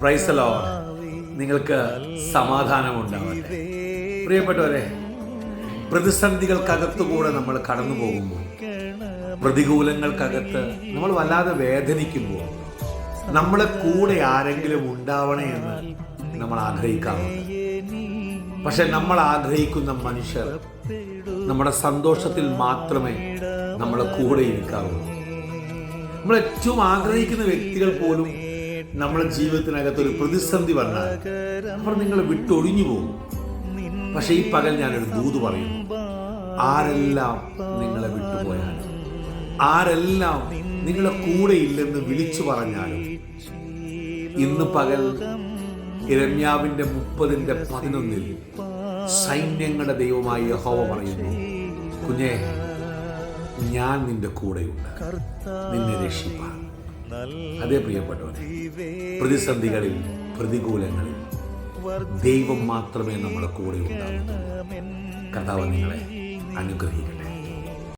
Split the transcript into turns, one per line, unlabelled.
പ്രൈസലോ നിങ്ങൾക്ക് സമാധാനം ഉണ്ടാവട്ടെ പ്രിയപ്പെട്ടവരെ പ്രതിസന്ധികൾക്കകത്തുകൂടെ നമ്മൾ കടന്നു പോകുമ്പോൾ പ്രതികൂലങ്ങൾക്കകത്ത് നമ്മൾ വല്ലാതെ വേദനിക്കുമ്പോൾ നമ്മളെ കൂടെ ആരെങ്കിലും ഉണ്ടാവണേ എന്ന് നമ്മൾ ആഗ്രഹിക്കാറുണ്ട്. പക്ഷെ നമ്മൾ ആഗ്രഹിക്കുന്ന മനുഷ്യർ നമ്മുടെ സന്തോഷത്തിൽ മാത്രമേ നമ്മളെ കൂടെ ഇരിക്കാവൂ നമ്മൾ ഏറ്റവും ആഗ്രഹിക്കുന്ന വ്യക്തികൾ പോലും നമ്മുടെ ജീവിതത്തിനകത്ത് ഒരു പ്രതിസന്ധി വന്നാൽ അവർ നിങ്ങളെ വിട്ടൊഴിഞ്ഞു പോകും. പക്ഷെ ഈ പകൽ ഞാനൊരു ദൂത് പറയുന്നു. ആരെല്ലാം നിങ്ങളെ വിട്ടുപോയാലും ആരെല്ലാം നിങ്ങളെ കൂടെ ഇല്ലെന്ന് വിളിച്ചു പറഞ്ഞാലും ഇന്ന് പകൽ രമ്യാവിന്റെ മുപ്പതിന്റെ പതിനൊന്നിൽ സൈന്യങ്ങളുടെ ദൈവമായി യഹോവ പറയുന്നു കുഞ്ഞേ ഞാൻ നിന്റെ കൂടെയുണ്ട്. നിന്നെ രക്ഷിപ്പാൻ. അതേ പ്രിയപ്പെട്ടവരെ പ്രതിസന്ധികളിൽ പ്രതികൂലങ്ങളിൽ ദൈവം മാത്രമേ നമ്മുടെ കൂടെ ഉണ്ടാകൂ കർത്താവ് നിങ്ങളെ അനുഗ്രഹിക്കട്ടെ.